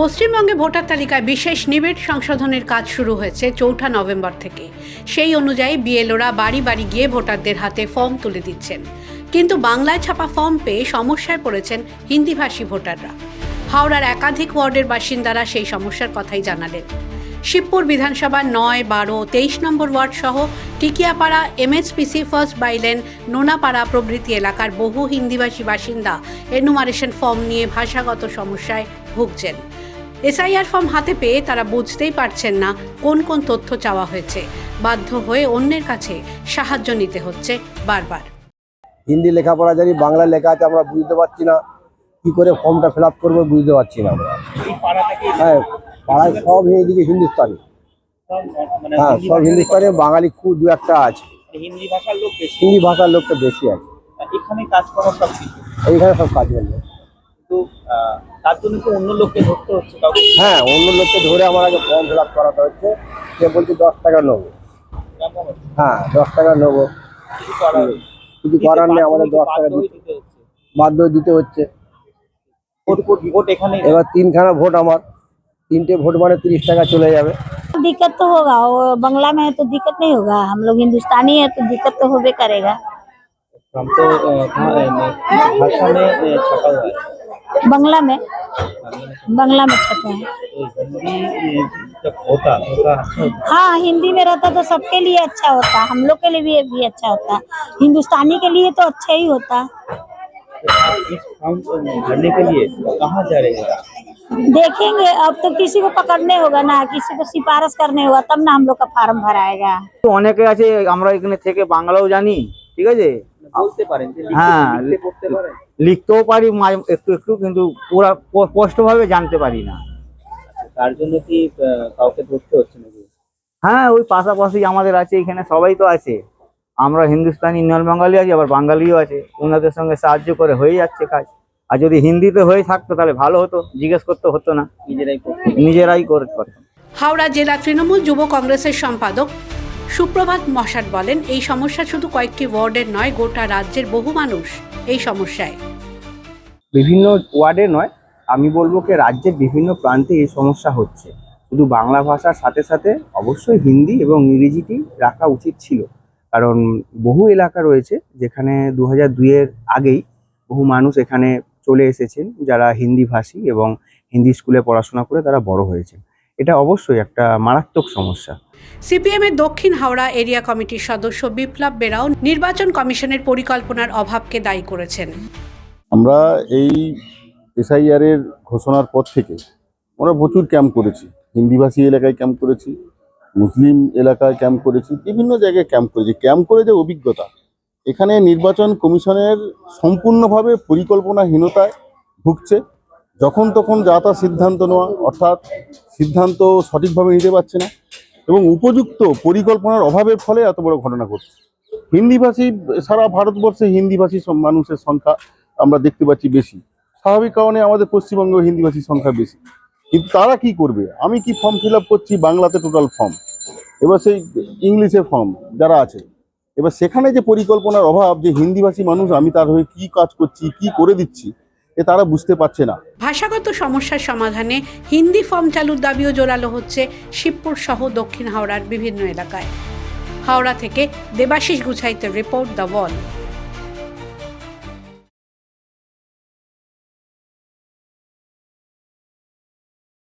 পশ্চিমবঙ্গে ভোটার তালিকায় বিশেষ নিবিড় সংশোধনের কাজ শুরু হয়েছে চৌঠা নভেম্বর থেকে। সেই অনুযায়ী বিএলওরা বাড়ি বাড়ি গিয়ে ভোটারদের হাতে ফর্ম তুলে দিচ্ছেন। কিন্তু বাংলায় ছাপা ফর্ম পেয়ে সমস্যায় পড়েছেন হিন্দিভাষী ভোটাররা। হাওড়ার একাধিক ওয়ার্ডের বাসিন্দারা সেই সমস্যার কথাই জানালেন। শিবপুর বিধানসভা নয় বারো তেইশ নম্বর ওয়ার্ড সহ Tikiapara MSPC first bylane Nonapara প্রভৃতি এলাকার বহু হিন্দিভাষী বাসিন্দা এনুমারেশন ফর্ম নিয়ে ভাষাগত সমস্যায় ভুগছেন। এসআইআর ফর্ম হাতে পেয়ে তারা বুঝতেই পারছেন না কোন কোন তথ্য চাওয়া হয়েছে। বাধ্য হয়ে অন্যের কাছে সাহায্য নিতে হচ্ছে বারবার। হিন্দি লেখাপড়া জানি বাংলা লেখা আছে আমরা বুঝতে পারছি না। কি করে ফর্মটা ফিল আপ করব বুঝতে পারছি না আমরা। হ্যাঁ পাড়ায় সব এইদিকে হিন্দুস্তানি। মানে হ্যাঁ সব হিন্দুস্তানি বাঙালি খুব দু একটা আছে। হিন্দি ভাষার লোক বেশি। হিন্দি ভাষার লোকটা বেশি আছে। এখানে কাজকর্ম সব কিছু এইখানে সব কাজ করবে কিন্তু তার জন্য কি অন্য লোককে ধরতে হচ্ছে হ্যাঁ অন্য লোককে ধরে আমার আগে ফর্ম ফিল আপ করাতে হচ্ছে। সে বলছে দশ টাকা নেব। হ্যাঁ দশ টাকা নেব। কিছু করার নেই আমাদের দশ টাকা বাধ্য দিতে হচ্ছে। এবার তিনখানা ভোট আমার। तीनटे वोट मारे तीस टाका चले जाए दिक्कत तो होगा और बंगला में है तो दिक्कत नहीं होगा हम लोग हिंदुस्तानी है तो दिक्कत तो होबे करेगा। हम तो भाषा में छपा हुआ है। बंगला में बंगला में छपे हैं। तो होता, अच्छा होता हाँ हिंदी में रहता तो सबके लिए अच्छा होता हम लोग के लिए भी, भी अच्छा होता। हिंदुस्तानी के लिए तो अच्छा ही होता। तो इस के लिए कहाँ जा रहे हैं? देखेंगे अब तो किसी को पकड़ने होगा ना किसी को सिफारिश करने होगा तब ना हम लोग का फार्म भराएगा তো অনেকে আছে আমরা এখানে থেকে বাংলাও জানি ঠিক আছে বলতে পারেন যে লিখতে- হ্যাঁ লিখতে পড়তে পারেন লিখতেও পারি মাঝে- একটু একটু কিন্তু পুরা প- স্পষ্টভাবে জানতে পারি না আচ্ছা, তার জন্য কি আহ, কাউকে ধরতে হচ্ছে নাকি হ্যাঁ ওই পাশাপাশি আমাদের আছে এখানে সবাই তো আছে আমরা হিন্দুস্তানি নন বাঙালি আছি আবার বাঙালিও আছে ওনাদের সঙ্গে সাহায্য করে হয়ে যাচ্ছে কাজ আর যদি হিন্দিতে হয়ে থাকতো তাহলে ভালো হতো জিজ্ঞেস করতে হতো না। নিজেরাই করতে। নিজেরাই করে পারতাম হাওড়া জেলা তৃণমূল যুব কংগ্রেসের সম্পাদক সুপ্রভাত মশাট বলেন এই সমস্যা শুধু কয়েকটি ওয়ার্ডের নয় গোটা রাজ্যের বহু মানুষ এই সমস্যায়। বিভিন্ন ওয়ার্ডে নয় আমি বলব কি রাজ্যের বিভিন্ন প্রান্তে এই সমস্যা হচ্ছে। শুধু বাংলা ভাষার সাথে সাথে অবশ্যই হিন্দি এবং ইংরেজিটি রাখা উচিত ছিল। কারণ বহু এলাকা রয়েছে যেখানে দু হাজার দুইয়ের আগেই বহু মানুষ এখানে চলে এসেছেন যারা হিন্দি ভাষী এবং হিন্দি স্কুলে পড়াশোনা করে তারা বড় হয়েছে এটা অবশ্যই একটা মারাত্মক সমস্যা। সিপিএম এর দক্ষিণ হাওড়া এরিয়া কমিটির সদস্য বিপ্লব বেরাও নির্বাচন কমিশনের পরিকল্পনার অভাবকে দায়ী করেছেন। আমরা এই এসআইআর এর ঘোষণার পর থেকে আমরা প্রচুর ক্যাম্প করেছি। হিন্দিভাষী এলাকায় ক্যাম্প করেছি মুসলিম এলাকায় ক্যাম্প করেছি বিভিন্ন জায়গায় ক্যাম্প করেছি। ক্যাম্প করে যে অভিজ্ঞতা এখানে নির্বাচন কমিশনের সম্পূর্ণভাবে পরিকল্পনাহীনতায় ভুগছে। যখন তখন যা তা সিদ্ধান্ত নেওয়া, অর্থাৎ সিদ্ধান্ত সঠিকভাবে নিতে পারছে না এবং উপযুক্ত পরিকল্পনার অভাবের ফলে এত বড় ঘটনা ঘটছে। হিন্দিভাষী সারা ভারতবর্ষে হিন্দিভাষী মানুষের সংখ্যা আমরা দেখতে পাচ্ছি বেশি। স্বাভাবিক কারণে আমাদের পশ্চিমবঙ্গে হিন্দিভাষীর সংখ্যা বেশি। কিন্তু তারা কি করবে? আমি কি ফর্ম ফিল করছি? বাংলাতে টোটাল ফর্ম এবার সেই ইংলিশে ফর্ম যারা আছে এবার সেখানে যে পরিকল্পনার অভাব যে হিন্দিভাষী মানুষ, আমি তার হয়ে কি কাজ করছি, কি করে দিচ্ছি, এ তারা বুঝতে পারছে না। ভাষাগত সমস্যার সমাধানে হিন্দি ফর্ম চালুর দাবিও জোরালো হচ্ছে শিবপুর সহ দক্ষিণ হাওড়ার বিভিন্ন এলাকায়। হাওড়া থেকে Debasish Guchhait report The Wall